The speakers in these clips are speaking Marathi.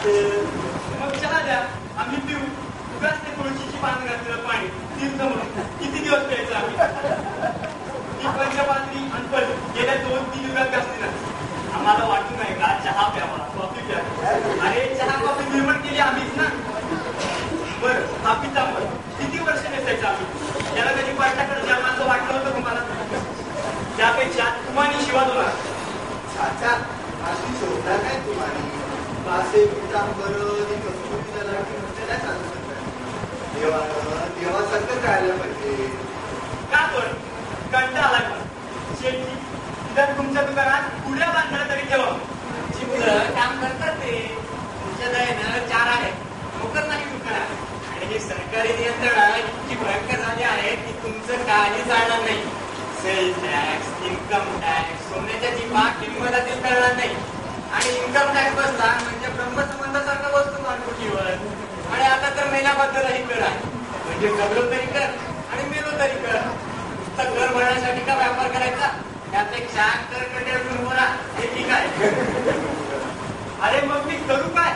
मग चहा द्या आम्ही पिऊ उगाच ते तुळशीची पान घातलेलं पाणी तीर्थ म्हणून. किती दिवस प्यायचं आम्ही? ती पंचपात्री अनपण गेल्या दोन तीन युगात घातली ना. आम्हाला वाटू नाही का चहा प्यावा कॉफी प्यावा अरे चहा कॉफी निर्माण केली आम्हीच ना. बरं हा पितांबर किती वर्ष नेसायचं आम्ही? त्याला कधी पाठाकडे जन्माचं वाटलं होतं तुम्हाला? त्यापेक्षा तुम्हाला शिवा दोला अच्छा अशी शोधा काय तुम्हाला पासे आणि म्हणजे सांगू देवानं देवासारखं पाहिजे का पण कंटा जर तुमच्या दुकानात पुढ्या बांधल्या तरी ठेवा जी मुलं काम करतात ते तुमच्या दयेनं चार आहेत नोकर नाही दुकानात आणि हे सरकारी नियंत्रणा इतकी भयंकर झाली आहे की तुमचं काही जाणार नाही सेल टॅक्स इन्कम टॅक्स सोन्याच्या जीवा किंमतातील करणार नाही आणि इन्कम टॅक्स बसला म्हणजे ब्रह्मसंबंधासारखं वस्तू आणि आता तर महिन्याबद्दलही कर आहे. म्हणजे जगलो तरी कर आणि मेलो तरी कर नुसतं घर भरण्यासाठी का व्यापार करायचा? त्यापेक्षा कर कडे बोला हे ठीक आहे. अरे मग मी करू काय?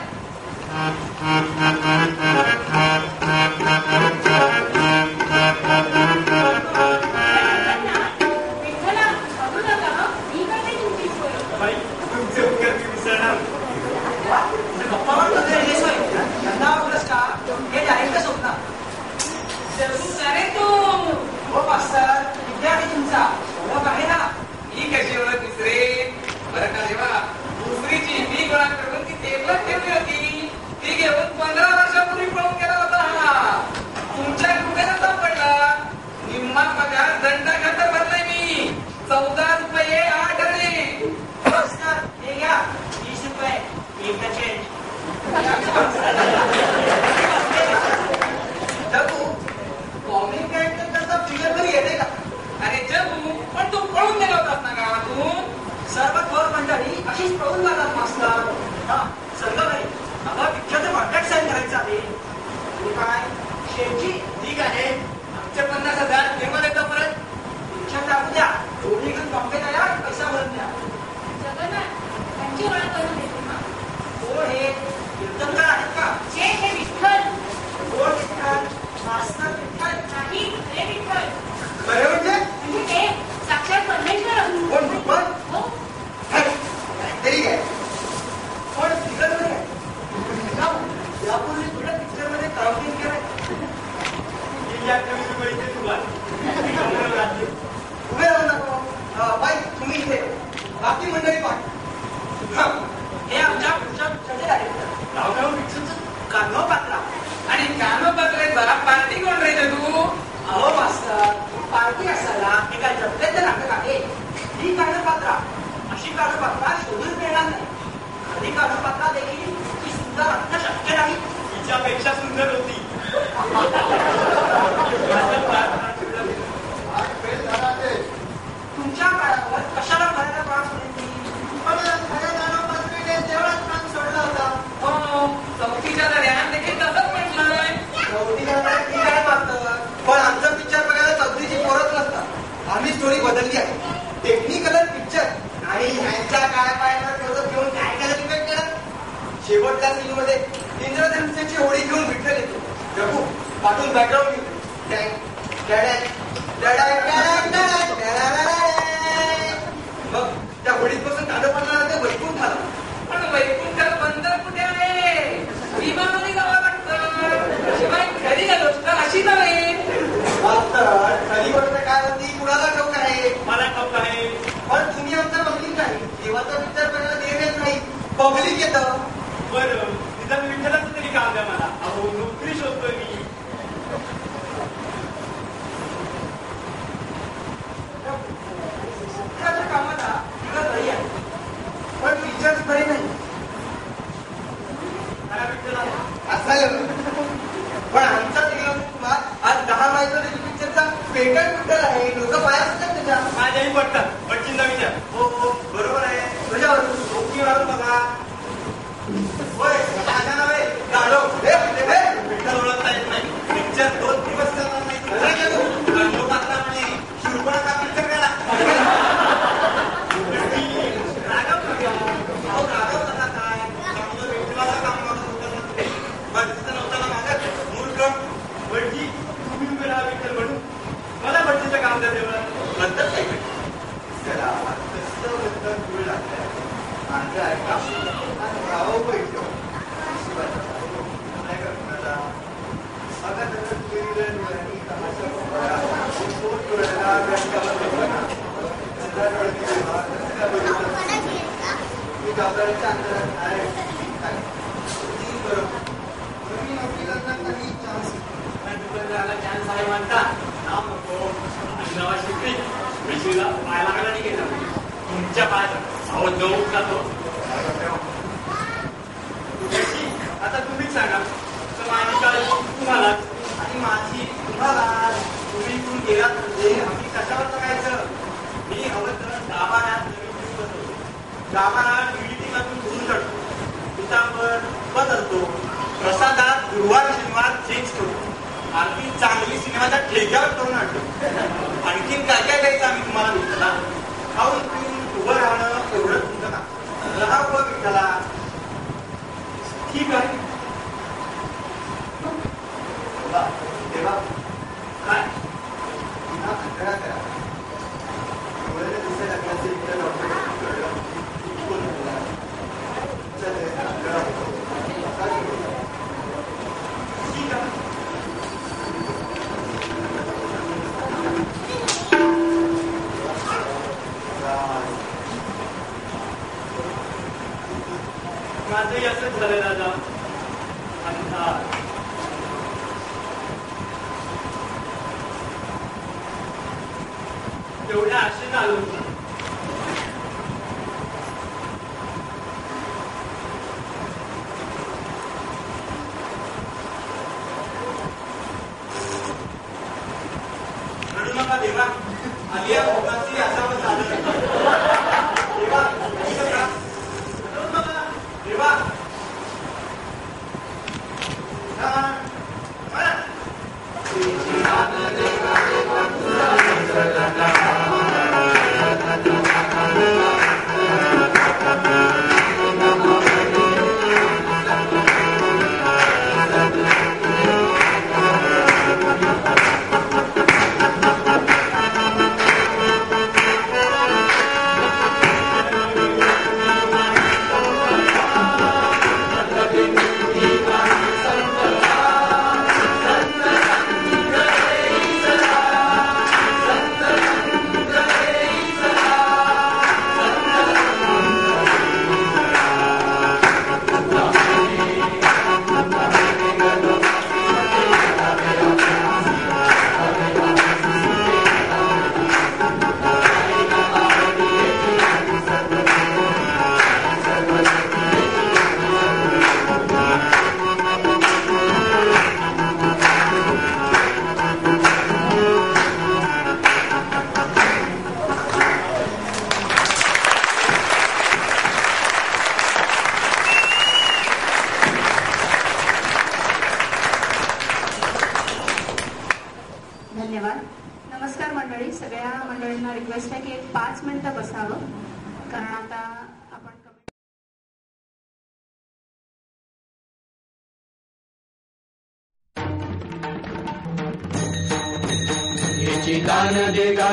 अशीच पळून जातात मास्तर हा सर्व नाही आता पिक्चरचं कॉन्ट्रॅक्ट साईन करायचं आहे. हे काय? शेठजी ठीक आहे. आमचे पन्नास हजार तेव्हा देतो परत? पिक्चर टाकू द्या दोन्ही घेऊन बॉम्बे तयार पैसा भरून द्या. जगन्नाथ त्यांची ओळख करून देते कोण हे कीर्तनकार आहेत का जे हे विठ्ठल कोण विठ्ठल मास्तर विठ्ठल नाही हे विठ्ठल बरे म्हणजे म्हणजे ते साक्षात परमेश्वर कोण भगवान हो काहीतरी काय पण पिक्चरमध्ये जाऊ यापूर्वी तुला पिक्चरमध्ये काउंटिंग केलंय गेल्या चोवीस रुपयाचे सुरुवात उभे राहू बाई तुम्ही इथे. बाकी मंडळी पाठ हे. आमच्या पुढच्या पिक्चरचे डायरेक्टर पिक्चरचं आणि कानो बदले जरा पार्टी कोण राहिलं तू? अहो मास्तर पार्टी असायला हे काय जपलेलं नाटक आहे ही कानपात्रा अशी कानपात्रा शोधून मिळणार नाही खरी कानपात्रा देखील ती सुंदर असणं शक्य नाही तिच्यापेक्षा सुंदर होती तुमच्या काळावर कशाला भरायला त्रास होईल पण खऱ्या कानपात्रीने तेवढाच काम सोडला होता हो चौथीच्या दरम्यान देखील तसंच म्हटलंय चौथीला तर ठीक आहे मास्तर पण आमचं पिक्चर बघायला चौथीची पोरच नसतात आम्ही स्टोरी बदलली आहे टेक्निकल पिक्चर आणि ह्यांच्या काय पायावर तेवढं घेऊन काय काय इफेक्ट करत शेवटच्या सीनमध्ये इंद्रधनुष्याची होळी घेऊन विठ्ठल येतो. जगू पाठून बॅकग्राऊंड घेऊ मग त्या होळीपासून बसून कांदोपाला ते वैकून झालं पण वैकुंठ जबाबदारीच्या अंतर्गत चान्स आहे म्हणता नवा शिकली पेशीला गेला तुमच्या पाय अहो जातो आता तुम्हीच सांगा. तर माझी तुम्हाला आणि माझी तुम्हाला तुम्ही इथून गेलात म्हणजे कशावर मी हवं तर धुवून काढतो. पितांबर बदलतो प्रसादात गुरुवार शनिवार चेंज करतो. चांगली सिनेमाच्या ठेक्यावर करून आणतो. आणखीन काय काय द्यायचं आम्ही तुम्हाला विठ्ठला खाऊन पिऊन उभं राहणं एवढं तुमचं ना उभं विठ्ठला ठीक आहे. एवढ्या आशेनं आलो होतो रडू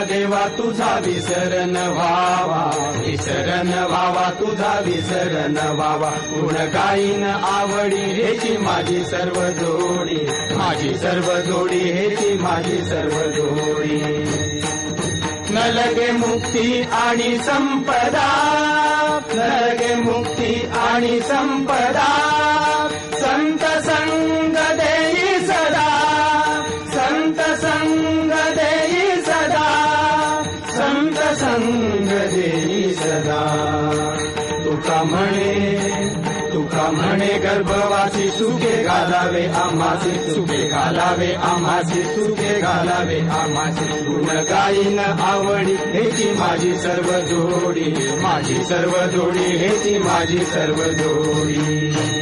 देवा तुझा विसरण व्हावा. विसरण व्हावा तुझा विसरण व्हावा. गुण गाईन आवडी हेची माझी सर्व जोडी. माझी सर्व जोडी हेची माझी सर्व जोडी. न लगे मुक्ती आणि संपदा. न लगे मुक्ती आणि संपदा म्हणे गर्भवासी सुखे घालावे आम्हासी सुखे घालावे आम्हासी सुखे घालावे आम्हासी गुण गाईन आवडी हेची माझी सर्व जोडी माझी सर्व जोडी हेची माझी सर्व जोडी.